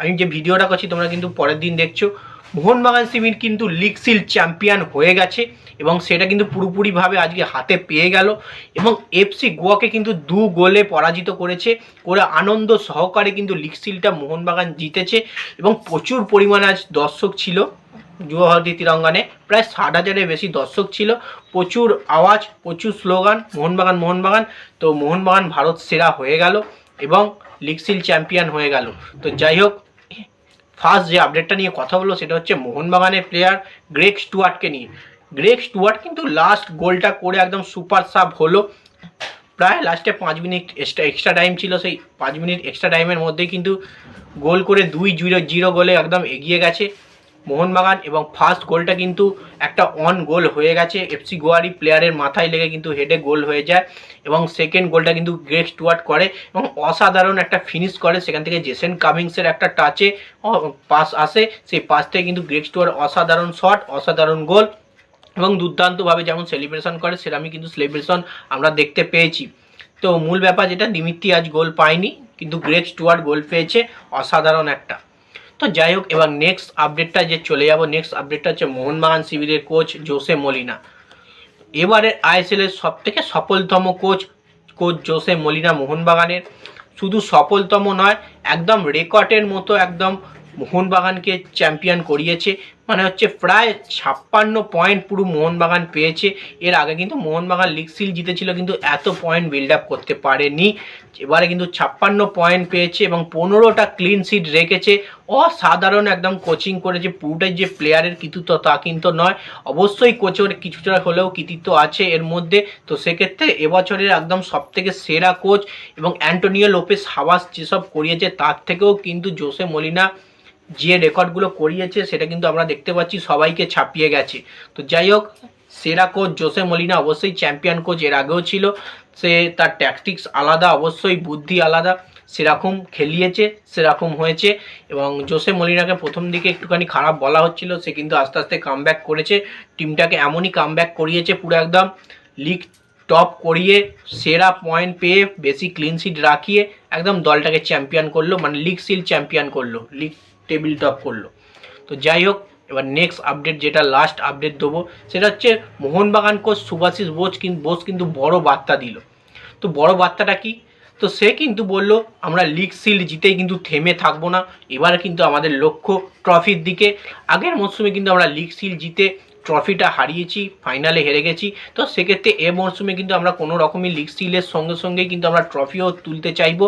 আমি যে ভিডিওটা করছি, তোমরা কিন্তু পরের দিন দেখছ। মোহনবাগান সিমির কিন্তু লিগ সিল চ্যাম্পিয়ন হয়ে গেছে এবং সেটা কিন্তু পুরোপুরিভাবে আজকে হাতে পেয়ে গেল এবং এফসি গোয়াকে কিন্তু দু গোলে পরাজিত করেছে। করে আনন্দ সহকারে কিন্তু লিগ সিলটা মোহনবাগান জিতেছে এবং প্রচুর পরিমাণে আজ দর্শক ছিল। যুবভারতী তিরঙ্গানে প্রায় ষাট হাজারের বেশি দর্শক ছিল। প্রচুর আওয়াজ, প্রচুর স্লোগান, মোহনবাগান মোহনবাগান। তো মোহনবাগান ভারত সেরা হয়ে গেল এবং লিগ সিল চ্যাম্পিয়ন হয়ে গেল। তো যাই হোক ফার্স্ট যে আপডেটটা নিয়ে কথা বলল সেটা হচ্ছে মোহনবাগানের প্লেয়ার গ্রেক স্টুয়ার্টকে নিয়ে। গ্রেক স্টুয়ার্ট কিন্তু লাস্ট গোলটা করে একদম সুপার সাব হলো। প্রায় লাস্টে পাঁচ মিনিট এক্সট্রা এক্সট্রা টাইম ছিল, সেই পাঁচ মিনিট এক্সট্রা টাইমের মধ্যেই কিন্তু গোল করে দুই জিরো জিরো গোলে একদম এগিয়ে গেছে। মোহনবাগান এবং ফার্স্ট গোলটা কিন্তু একটা অন গোল হয়ে গেছে। এফসি গোয়ারি প্লেয়ারের মাথায় লেগে কিন্তু হেডে গোল হয়ে যায় এবং সেকেন্ড গোলটা কিন্তু গ্রেক স্টুয়ার্ট করে এবং অসাধারণ একটা ফিনিশ করে। সেখান থেকে জেসেন কামিংসের একটা টাচে পাস আসে। সেই পাস থেকে কিন্তু গ্রেক স্টুয়ার্ট অসাধারণ শট অসাধারণ গোল এবং দুর্দান্তভাবে যেমন সেলিব্রেশন করে সেরকমই কিন্তু সেলিব্রেশন আমরা দেখতে পেয়েছি। তো মূল ব্যাপার যেটা দিমিত্রি আজ গোল পায়নি, কিন্তু গ্রেক স্টুয়ার্ট গোল পেয়েছে। অসাধারণ একটা। তো যাই হোক, এবার নেক্সট আপডেটটা যে চলে যাব নেক্সট আপডেটটা হচ্ছে মোহনবাগান শিবিরের কোচ জোসে মলিনা। এবারের আইএসএল এর সব থেকে সফলতম কোচ কোচ জোসে মলিনা মোহনবাগানের। শুধু সফলতম নয়, একদম রেকর্ডের মতো একদম মোহনবাগানকে চ্যাম্পিয়ন করিয়েছে। মানে হচ্ছে প্রায় ছাপ্পান্ন পয়েন্ট পুরো মোহনবাগান পেয়েছে। এর আগে কিন্তু মোহনবাগান লিগ সিল জিতেছিল, কিন্তু এত পয়েন্ট বিল্ড আপ করতে পারেনি। এবারে কিন্তু ছাপ্পান্ন পয়েন্ট পেয়েছে এবং পনেরোটা ক্লিন সিট রেখেছে। অসাধারণ একদম কোচিং করেছে। পুরোটাই যে প্লেয়ারের কৃতিত্ব তা কিন্তু নয়। অবশ্যই কোচের কিছুটা হলেও কৃতিত্ব আছে এর মধ্যে। তো সেক্ষেত্রে এবছরের একদম সব থেকে সেরা কোচ এবং অ্যান্টোনিও লোপেস হাওয়াস যেসব করিয়েছে, তার থেকেও কিন্তু জোসে মলিনা যে রেকর্ডগুলো করিয়েছে, সেটা কিন্তু আমরা দেখতে পাচ্ছি, সবাইকে ছাপিয়ে গেছে। তো যাই হোক, সেরা কোচ জোসে মলিনা অবশ্যই চ্যাম্পিয়ন কোচ এর আগেও ছিল। সে তার ট্যাকটিক্স আলাদা, অবশ্যই বুদ্ধি আলাদা। সেরকম খেলিয়েছে, সেরকম হয়েছে। এবং জোসে মলিনাকে প্রথম দিকে একটুখানি খারাপ বলা হচ্ছিল, সে কিন্তু আস্তে আস্তে কামব্যাক করেছে। টিমটাকে এমনই কামব্যাক করিয়েছে পুরো একদম লিগ টপ করিয়ে, সেরা পয়েন্ট পেয়ে, বেশি ক্লিন সিট রাখিয়ে, একদম দলটাকে চ্যাম্পিয়ন করল মানে লিগ সিল চ্যাম্পিয়ন করল। লিগ টেবিল টপ করল। তো যাই হোক এবার নেক্সট আপডেট যেটা লাস্ট আপডেট দেবো, সেটা হচ্ছে মোহনবাগান কোচ সুভাষিস বোস কিন্তু বোস কিন্তু বড় বার্তা দিল। তো বড় বার্তাটা কি? তো সে কিন্তু বলল, আমরা লিগ শিল্ড জিতেই কিন্তু থেমে থাকব না। এবারে কিন্তু আমাদের লক্ষ্য ট্রফির দিকে। আগের মরশুমে কিন্তু আমরা লিগ শিল্ড জিতে ট্রফিটা হারিয়েছি, ফাইনালে হেরে গেছি। তো সেক্ষেত্রে এ মরশুমে কিন্তু আমরা কোনো রকমই লিগ সিলের সঙ্গে সঙ্গেই কিন্তু আমরা ট্রফিও তুলতে চাইব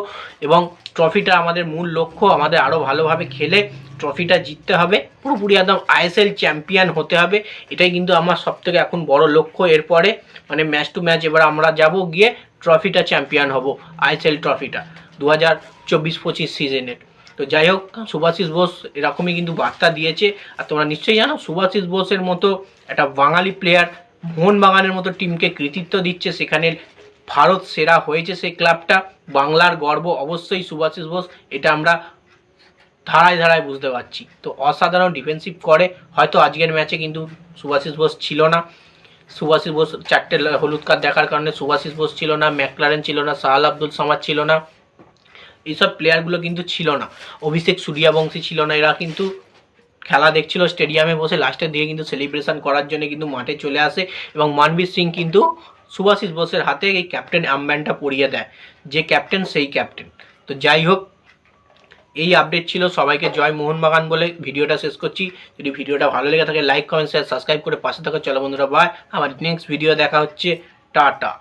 এবং ট্রফিটা আমাদের মূল লক্ষ্য, আমাদের আরও ভালোভাবে খেলে ট্রফিটা জিততে হবে। পুরোপুরি একদম আইএসএল চ্যাম্পিয়ন হতে হবে, এটাই কিন্তু আমার সবথেকে এখন বড় লক্ষ্য। এরপরে মানে ম্যাচ টু ম্যাচ এবার আমরা যাব, গিয়ে ট্রফিটা চ্যাম্পিয়ন হব আইএসএল ট্রফিটা দু হাজার চব্বিশ পঁচিশ সিজনের তো যাই হোক সুভাষিস বোস এরকমই কিন্তু বার্তা দিয়েছে। আর তোমরা নিশ্চয়ই জানো সুভাষিস বোসের মতো একটা বাঙালি প্লেয়ার মোহনবাগানের মতো টিমকে কৃতিত্ব দিচ্ছে। সেখানে ভারত সেরা হয়েছে সেই ক্লাবটা বাংলার গর্ব অবশ্যই সুভাষিস বোস, এটা আমরা ধারায় ধারায় বুঝতে পারছি। তো অসাধারণ ডিফেন্সিভ করে। হয়তো আজকের ম্যাচে কিন্তু সুভাষিস বোস ছিল না। সুভাষিস বোস চারটে হলুদ কার্ড দেখার কারণে সুভাষিস বোস ছিল না, ম্যাকলারেন ছিল না সাহাল আব্দুল সামাদ ছিল না। এইসব প্লেয়ারগুলো কিন্তু ছিল না। অভিষেক সূর্যবংশী ছিল না, এরা কিন্তু খেলা দেখছিল স্টেডিয়ামে বসে লাস্টের দিকে কিন্তু সেলিব্রেশন করার জন্য কিন্তু মাঠে চলে আসে এবং মানবীর সিং কিন্তু সুভাষিস বোসের হাতে এই ক্যাপ্টেন আম্ব্যানটা পরিয়ে দেয়, যে ক্যাপ্টেন সেই ক্যাপ্টেন তো যাই হোক, এই আপডেট ছিল। সবাইকে জয় মোহনবাগান বলে ভিডিওটা শেষ করছি। যদি ভিডিওটা ভালো লেগে থাকে লাইক কমেন্ট শেয়ার সাবস্ক্রাইব করে পাশে থাকা চলো বন্ধুরা বাই আমার নেক্সট ভিডিও দেখা হচ্ছে। টাটা।